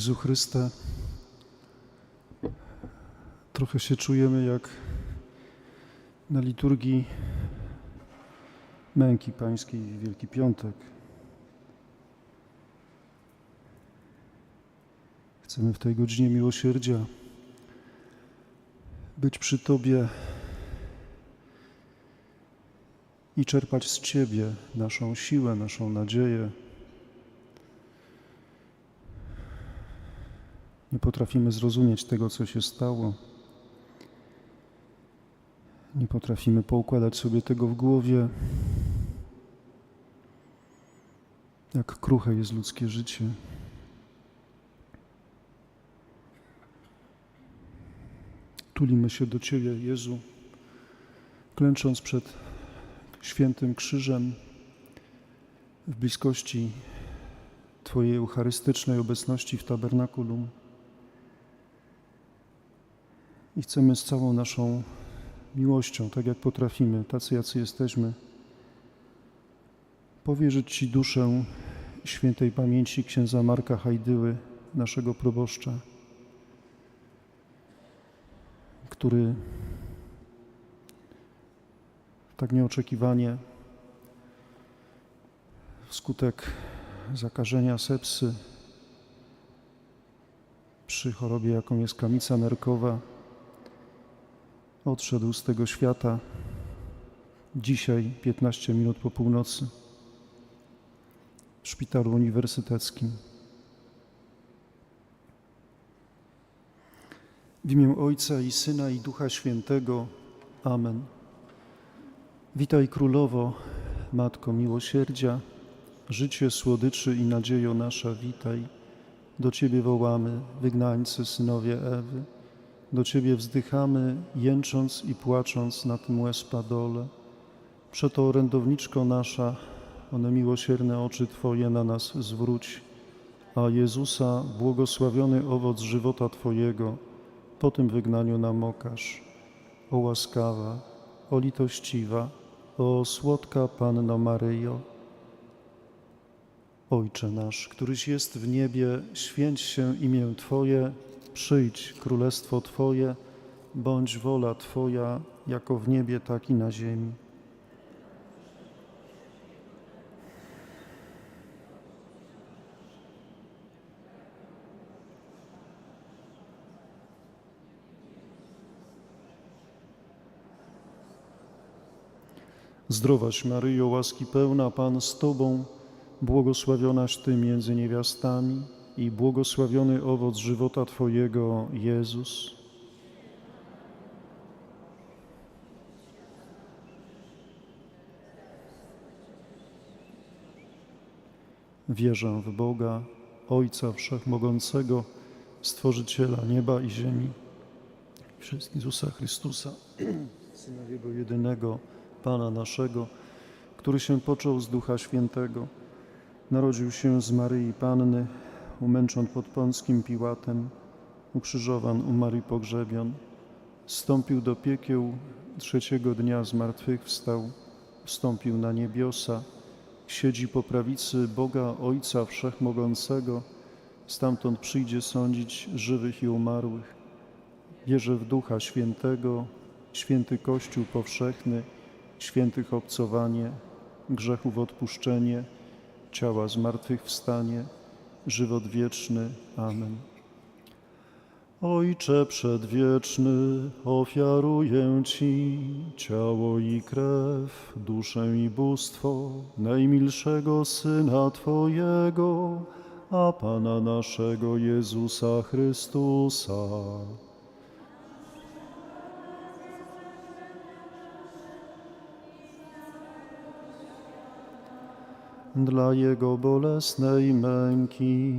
Jezu Chryste, trochę się czujemy jak na liturgii męki pańskiej w Wielki Piątek. Chcemy w tej godzinie miłosierdzia być przy Tobie i czerpać z Ciebie naszą siłę, naszą nadzieję. Nie potrafimy zrozumieć tego, co się stało. Nie potrafimy poukładać sobie tego w głowie. Jak kruche jest ludzkie życie. Tulimy się do Ciebie, Jezu, klęcząc przed świętym krzyżem w bliskości Twojej eucharystycznej obecności w tabernakulum. I chcemy z całą naszą miłością, tak jak potrafimy, tacy jacy jesteśmy, powierzyć Ci duszę świętej pamięci księdza Marka Hajdyły, naszego proboszcza, który tak nieoczekiwanie wskutek zakażenia sepsy przy chorobie, jaką jest kamica nerkowa, odszedł z tego świata dzisiaj, 15 minut po północy, w szpitalu uniwersyteckim. W imię Ojca i Syna i Ducha Świętego. Amen. Witaj Królowo, Matko Miłosierdzia, życie, słodyczy i nadziejo nasza, witaj. Do Ciebie wołamy, wygnańcy, synowie Ewy. Do Ciebie wzdychamy, jęcząc i płacząc na tym łez-padole. Przeto, orędowniczko nasza, one miłosierne oczy Twoje na nas zwróć, a Jezusa, błogosławiony owoc żywota Twojego, po tym wygnaniu nam okaż. O łaskawa, o litościwa, o słodka Panno Maryjo. Ojcze nasz, któryś jest w niebie, święć się imię Twoje, przyjdź królestwo Twoje, bądź wola Twoja, jako w niebie, tak i na ziemi. Zdrowaś Maryjo, łaski pełna, Pan z Tobą, błogosławionaś Ty między niewiastami i błogosławiony owoc żywota Twojego, Jezus. Wierzę w Boga, Ojca Wszechmogącego, Stworzyciela nieba i ziemi, przez Jezusa Chrystusa, Syna Jego jedynego, Pana naszego, który się począł z Ducha Świętego, narodził się z Maryi Panny, umęczon pod Pąckim Piłatem, ukrzyżowan, umarł i pogrzebion, wstąpił do piekieł, trzeciego dnia z martwych wstał, wstąpił na niebiosa, siedzi po prawicy Boga Ojca Wszechmogącego, stamtąd przyjdzie sądzić żywych i umarłych. Wierzę w Ducha Świętego, święty Kościół powszechny, świętych obcowanie, grzechów odpuszczenie, ciała zmartwychwstanie, żywot wieczny. Amen. Ojcze przedwieczny, ofiaruję Ci ciało i krew, duszę i bóstwo najmilszego Syna Twojego, a Pana naszego Jezusa Chrystusa. Dla Jego bolesnej męki,